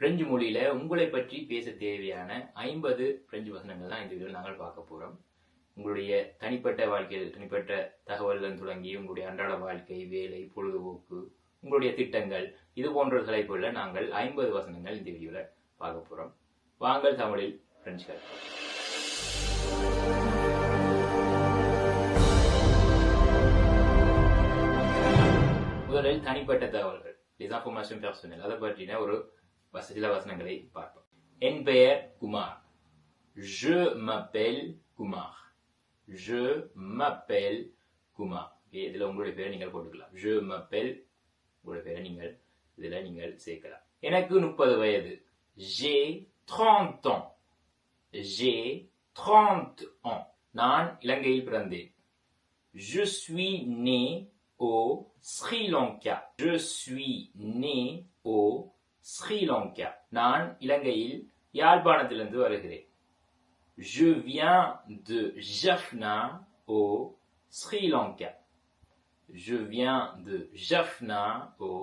பிரெஞ்சு மொழியில உங்களை பற்றி பேச தேவையான ஐம்பது பிரெஞ்சு வசனங்கள் தான் இந்த வீடியோ நாங்கள் பார்க்க போறோம். உங்களுடைய தனிப்பட்ட வாழ்க்கையில் தனிப்பட்ட தகவல்கள் தொடங்கி உங்களுடைய அன்றாட வாழ்க்கை வேலை பொழுதுபோக்கு உங்களுடைய திட்டங்கள் இது போன்ற தலைப்புகளில் நாங்கள் ஐம்பது வசனங்கள் இந்த வீடியோவில் பார்க்க போறோம். வாங்கள் தமிழில் பிரெஞ்சு கற்போம் முதலில் தனிப்பட்ட தகவல்கள் les informations personnelles. அதை பற்றின ஒரு வச- சில வசனங்களை பார்ப்போம் என் பெயர் Kumar je m'appelle Kumar je m'appelle Kumar Okay, இதுல உங்களுடைய பேரை நீங்கள் போட்டுக்கலாம் je m'appelle உங்களுடைய பேரை நீங்கள் இதுல நீங்கள் சேர்க்கலாம் எனக்கு முப்பது வயது j'ai 30 ans j'ai 30 ans நான் இலங்கையில் பிறந்தேன் Je suis né au Sri Lanka. Je suis né au Sri Lanka. நான் இலங்கையில் யாழ்ப்பாணத்திலிருந்து வருகிறேன். Je viens de Jaffna au Sri Lanka. Je viens de Jaffna au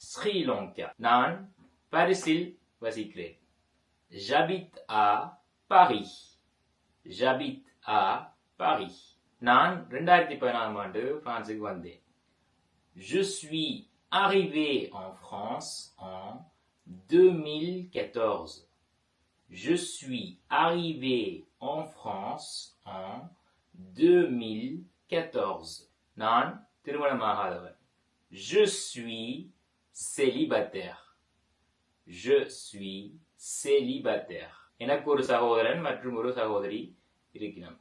Sri Lanka. நான் பாரிஸில் வசிக்கிறேன். J'habite à Paris. J'habite à Paris. நான் ரெண்டாயிரத்தி பதினாறாம் ஆண்டு பிரான்சுக்கு வந்தேன் Je suis arrivé en France en 2014. Je suis arrivé en France en 2014. நான் திருமணமாகாதவன் Je suis célibataire. Je suis célibataire. எனக்கு ஒரு சகோதரன் மற்றும் ஒரு சகோதரி இருக்கிறோம்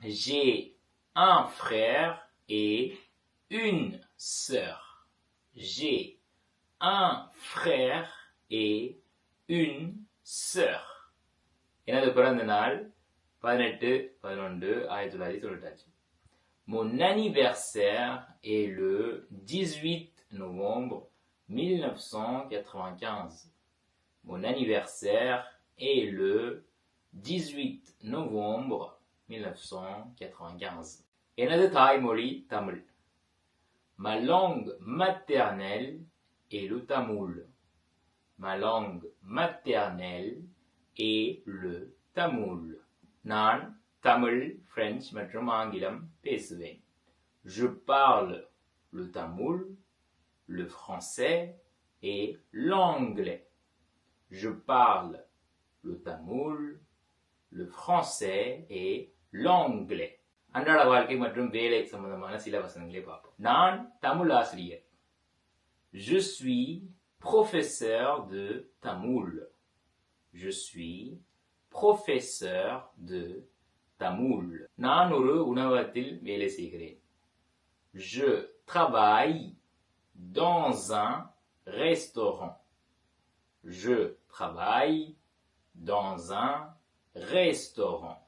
J'ai un frère et une sœur. J'ai un frère et une sœur. எனது பிறந்த நாள் பதினெட்டு பதினொன்று ஆயிரத்தி தொள்ளாயிரத்தி தொண்ணூற்றி Mon anniversaire est le 18 novembre 1995. Mon anniversaire est le 18 novembre 1995. எனது தாய்மொழி Tamil Ma langue maternelle est le tamoul. Ma langue maternelle est le tamoul. நான் தமிழ் பிரெஞ்சு மற்றும் ஆங்கிலம் பேசுவேன் Je parle le tamoul, le français et l'anglais. Je parle le tamoul, le français et l'anglais. அன்றாட வாழ்க்கை மற்றும் வேலை சம்பந்தமான சில வசனங்களை பார்ப்போம் நான் தமிழ் ஆசிரியர் je suis professeur de tamoul. Je suis professeur de tamoul. Je travaille dans un restaurant. Je travaille dans un restaurant.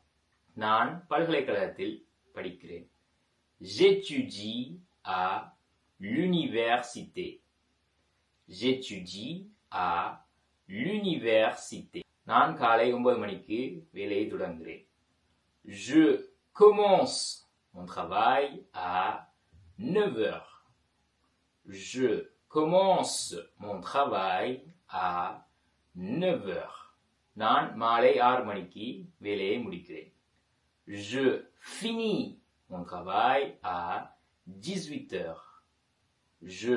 J'étudie à l'université J'étudie à l'université. நான் காலை ஒன்பது மணிக்கு வேலையை தொடங்குகிறேன் Je commence mon travail à 9 heures. Je commence mon travail à 9 heures. நான் மாலை ஆறு மணிக்கு வேலையை முடிக்கிறேன் Je finis mon travail à 18 heures. Je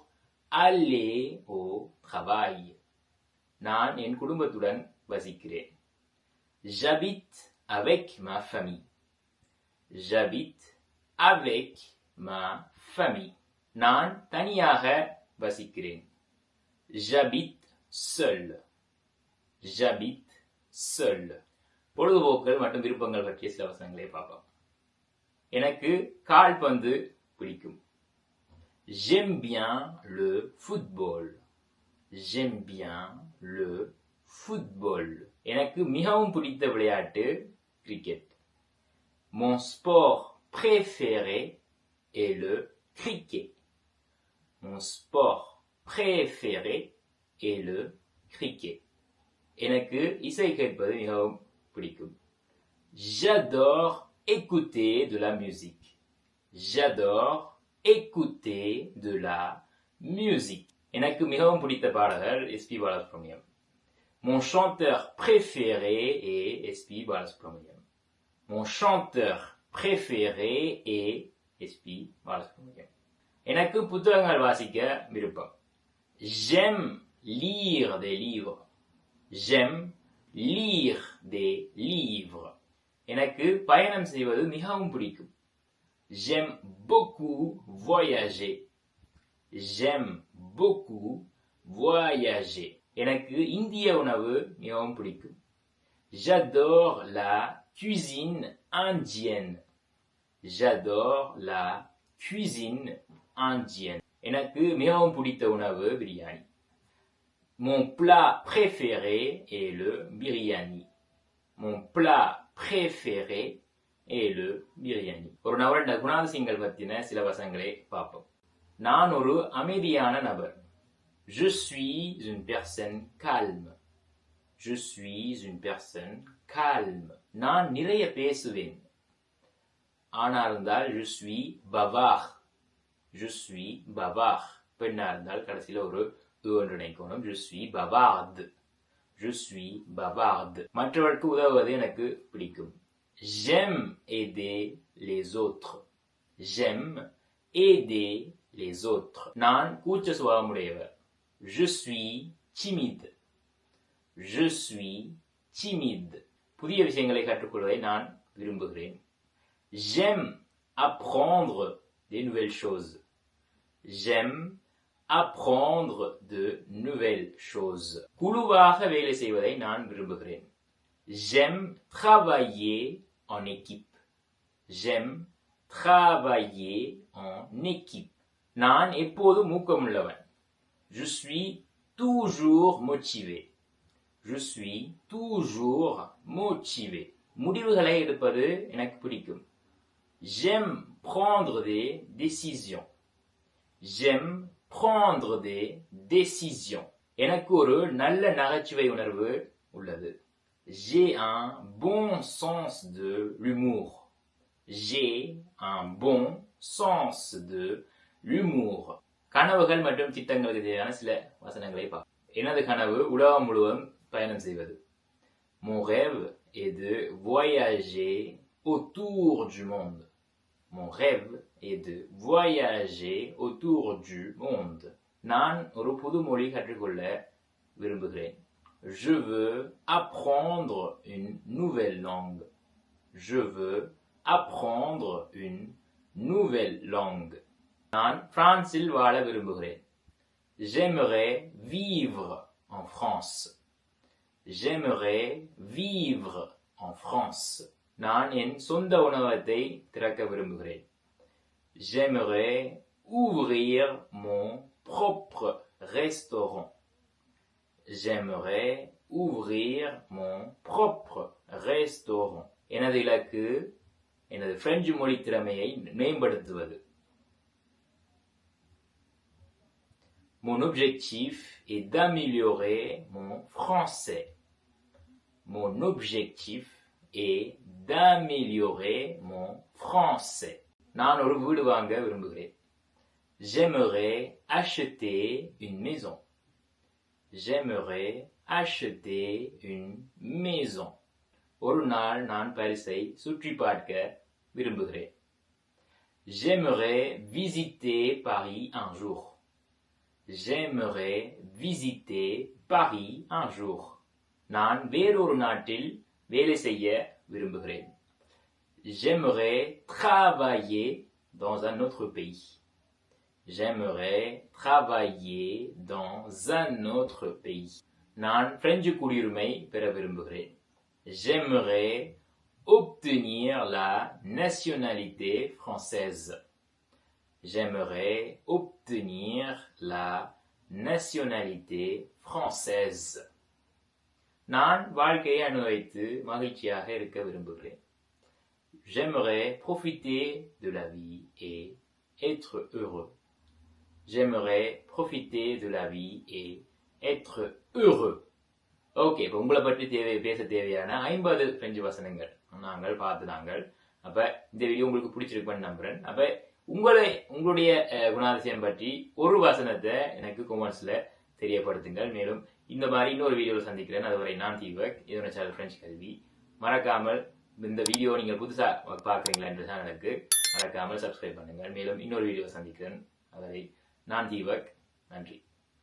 அல்லே ஓ travail. நான் என் குடும்பத்துடன் வசிக்கிறேன் J'habite avec ma famille. J'habite avec ma famille. நான் தனியாக வசிக்கிறேன் J'habite seul. J'habite seul. பொழுதுபோக்குகள் மற்றும் விருப்பங்கள் பற்றிய சில வசனங்களை பார்ப்போம் எனக்கு கால்பந்து பிடிக்கும் J'aime bien le football. J'aime bien le football எனக்கு மிகவும் பிடித்த விளையாட்டு cricket mon sport préféré est le cricket mon sport préféré est le cricket எனக்கு இசை கேட்பது மிகவும் பிடிக்கும் j'adore écouter de la musique j'adore écouter de la musique எனக்கு மிகவும் பிடித்த பாடகர் எஸ்பி Balasubramaniam Mon chanteur préféré est SP Balasubramaniam. Mon chanteur préféré est SP Balasubramaniam. எனக்கு புத்தகங்கள் வாசிக்க விருப்பம் J'aime lire des livres. J'aime lire des livres. எனக்கு பயணம் செய்வது மிகவும் பிடிக்கும் J'aime beaucoup voyager. J'aime beaucoup voyager. எனக்கு இந்திய உணவு மிகவும் பிடிக்கும் J'adore la cuisine indienne. J'adore la cuisine indienne. எனக்கு மிகவும் பிடித்த உணவு biryani Mon plat préféré est le biryani. Mon plat préféré ஏழு பிரியாணி ஒரு நபரோட குணாதிசயங்கள் பத்தின சில வசங்களை பார்ப்போம் நான் ஒரு அமைதியான நபர் Je suis une personne calme. Je suis une personne calme. நான் நிறைய பேசுவேன் ஆனா இருந்தால் je suis bavard. Je suis bavard. பெண்ணா இருந்தால் கடைசியில் ஒரு நினைக்கணும் je suis bavarde. Je suis bavarde. மற்றவருக்கு உதவுவது எனக்கு பிடிக்கும் J'aime aider les autres. J'aime aider les autres. நான் கூச்ச சுபாவமுடையவர். Je suis timide. Je suis timide. புதிய விஷயங்களை கற்றுக்கொள்வதை நான் விரும்புகிறேன். J'aime apprendre des nouvelles choses. J'aime apprendre de nouvelles choses. குழுவாக வேலை செய்வதை நான் விரும்புகிறேன். J'aime travailler en équipe. J'aime travailler en équipe. நான் எப்போதும் ஊக்கமுள்ளவன். Je suis toujours motivé. Je suis toujours motivé. முடிவுகளை எடுப்பது எனக்கு பிடிக்கும். J'aime prendre des décisions. J'aime prendre des décisions. எனக்கு ஒரு நல்ல நகைச்சுவை உணர்வு உள்ளது. J'ai un bon sens de l'humour. J'ai un bon sens de l'humour. கனவுகள் மற்றும் திட்டங்களுக்கு தேவையான சில வசனங்களை பார்ப்போம் எனது கனவு உலகம் முழுவதும் பயணம் செய்வது Mon rêve est de voyager autour du monde. Mon rêve est de voyager autour du monde. நான் ஒரு புது மொழி கற்றுக்கொள்ள விரும்புகிறேன் Je veux apprendre une nouvelle langue. Je veux apprendre une nouvelle langue. நான் பிரான்சில் வாழ விரும்புகிறேன் J'aimerais vivre en France. J'aimerais vivre en France. நான் என் சொந்த உணவகத்தை திறக்க விரும்புகிறேன் J'aimerais ouvrir mon propre restaurant. J'aimerais ouvrir mon propre restaurant. எனது இலக்கு எனது பிரெஞ்சு மொழி திறமையை மேம்படுத்துவது Mon objectif est d'améliorer mon français. Mon objectif est d'améliorer mon français. நான் ஒரு வீடு வாங்க விரும்புகிறேன் J'aimerais acheter une maison. J'aimerais acheter une maison. ஒரு நாள் நான் பாரிஸை சுற்றி பார்க்க விரும்புகிறேன் J'aimerais visiter Paris un jour. J'aimerais visiter Paris un jour. நான் வேறொரு நாட்டில் வேலை செய்ய விரும்புகிறேன் J'aimerais travailler dans un autre pays. J'aimerais travailler dans un autre pays. நான் பிரெஞ்சு குடியுரிமை பெற விரும்புகிறேன் J'aimerais obtenir la nationalité française. J'aimerais obtenir la nationalité française. நான் வாழ்க்கையை அனுபவித்து மகிழ்ச்சியாக இருக்க விரும்புகிறேன் J'aimerais profiter de la vie et être heureux. J'aimerais profiter de la vie et être heureux. Okay இப்போ உங்களை பற்றி தேவை பேச தேவையான ஐம்பது பிரெஞ்சு வசனங்கள். நாங்கள் பார்த்து நாங்கள். அப்போ இந்த வீடியோ உங்களுக்கு பிடிச்சிருக்குன்னு நம்புறேன். அப்போ உங்களை உங்களுடைய குணாதிசயம் பற்றி ஒரு வசனத்தை எனக்கு கொமெண்ட்ஸில் தெரியப்படுத்துங்கள். மேலும் இந்த மாதிரி இன்னொரு வீடியோவில் சந்திக்கிறேன். அதுவரை நான் தீபக். இதோட சேனல் பிரெஞ்சு கல்வி. மறக்காமல் இந்த வீடியோ நீங்கள் புதுசாக பார்க்குறீங்களா என்ற சேனலுக்கு மறக்காமல் சப்ஸ்கிரைப் பண்ணுங்கள். மேலும் இன்னொரு வீடியோ சந்திக்கிறேன். அதுவரை நான் தீபக் நன்றி